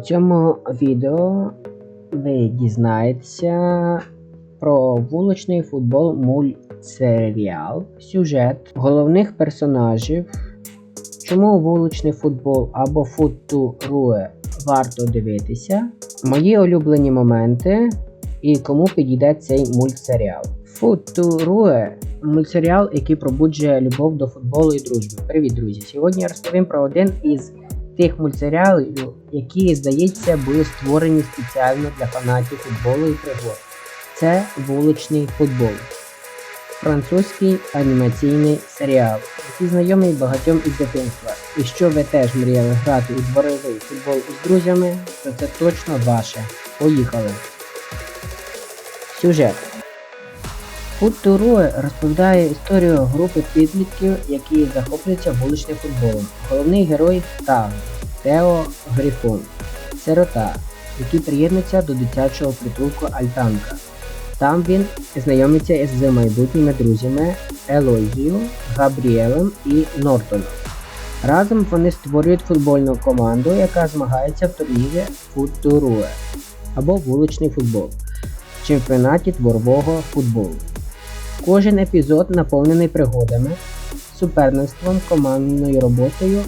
У цьому відео ви дізнаєтеся про вуличний футбол мультсеріал, сюжет головних персонажів, чому вуличний футбол або футуруе варто дивитися, мої улюблені моменти і кому підійде цей мультсеріал. Футуруе мультсеріал, який пробуджує любов до футболу і дружби. Привіт, друзі! Сьогодні я розповім про один із тих мультсеріалів, які, здається, були створені спеціально для фанатів футболу і пригод. Це вуличний футбол. Французький анімаційний серіал, який знайомий багатьом із дитинства. І що ви теж мріяли грати у дворовий футбол із друзями, то це точно ваше. Поїхали! Сюжет. Футуруе розповідає історію групи підлітків, які захоплюються вуличним футболом. Головний герой Тав Тео Грифон, сирота, який приєднується до дитячого притулку Альтанка. Там він знайомиться із майбутніми друзями Елойзію, Габріелем і Нортоном. Разом вони створюють футбольну команду, яка змагається в турнірі Футуруе або вуличний футбол в чемпіонаті дворового футболу. Кожен епізод наповнений пригодами, суперництвом, командною роботою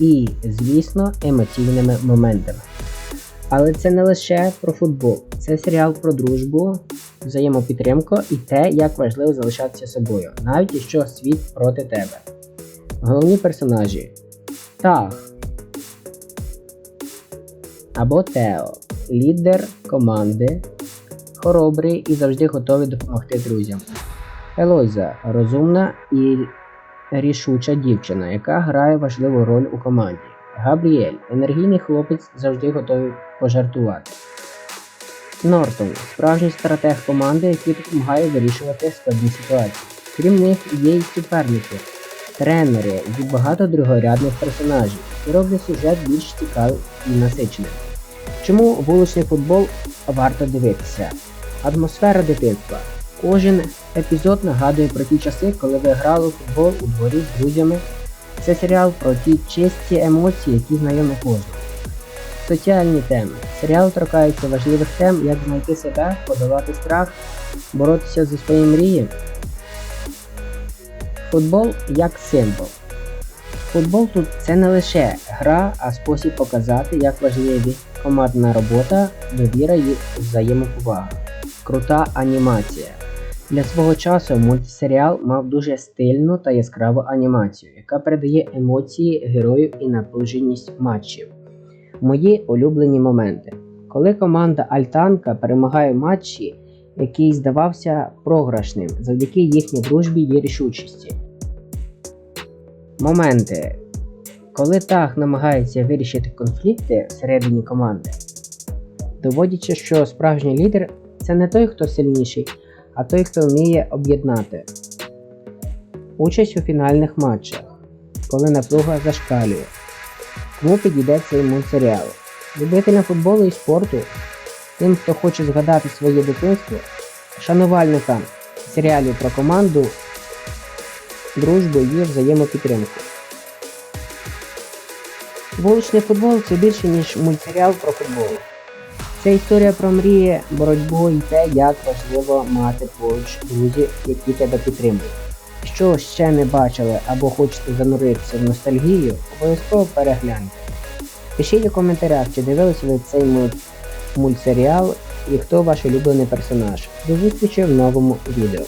і, звісно, емоційними моментами. Але це не лише про футбол, це серіал про дружбу, взаємопідтримку і те, як важливо залишатися собою, навіть якщо світ проти тебе. Головні персонажі Тах або Тео, лідер команди, хоробрий і завжди готовий допомогти друзям. Елойза розумна і рішуча дівчина, яка грає важливу роль у команді. Габріель енергійний хлопець завжди готовий пожартувати. Нортон справжній стратег команди, який допомагає вирішувати складні ситуації. Крім них є й суперники, тренери і багато другорядних персонажів, які роблять сюжет більш цікавим і насиченим. Чому вуличний футбол варто дивитися? Атмосфера дитинства. Кожен епізод нагадує про ті часи, коли ви грали у футбол у дворі з друзями. Це серіал про ті чисті емоції, які знайомі кожному. Соціальні теми. Серіал торкається важливих тем, як знайти себе, подолати страх, боротися зі своєю мрією. Футбол як символ. Футбол тут це не лише гра, а спосіб показати, як важливі командна робота, довіра і взаємоповага. Крута анімація. Для свого часу мультсеріал мав дуже стильну та яскраву анімацію, яка передає емоції героїв і напруженість матчів. Мої улюблені моменти. Коли команда Альтанка перемагає матчі, який здавався програшним завдяки їхній дружбі і рішучості. Моменти. Коли Тах намагається вирішити конфлікти всередині команди, доводячи, що справжній лідер це не той, хто сильніший, а той, хто вміє об'єднати. Участь у фінальних матчах, коли напруга зашкалює. Кому підійде цей мультсеріал? Любителям футболу і спорту, тим, хто хоче згадати своє дитинство, шанувальникам серіалів про команду, дружбу і взаємопідтримку. Вуличний футбол це більше, ніж мультсеріал про футбол. Це історія про мрії, боротьбу і те, як важливо мати поруч друзів, які тебе підтримують. Що ще не бачили або хочете зануритися в ностальгію, обов'язково перегляньте. Пишіть у коментарях, чи дивилися ви цей мультсеріал і хто ваш улюблений персонаж. До зустрічі в новому відео.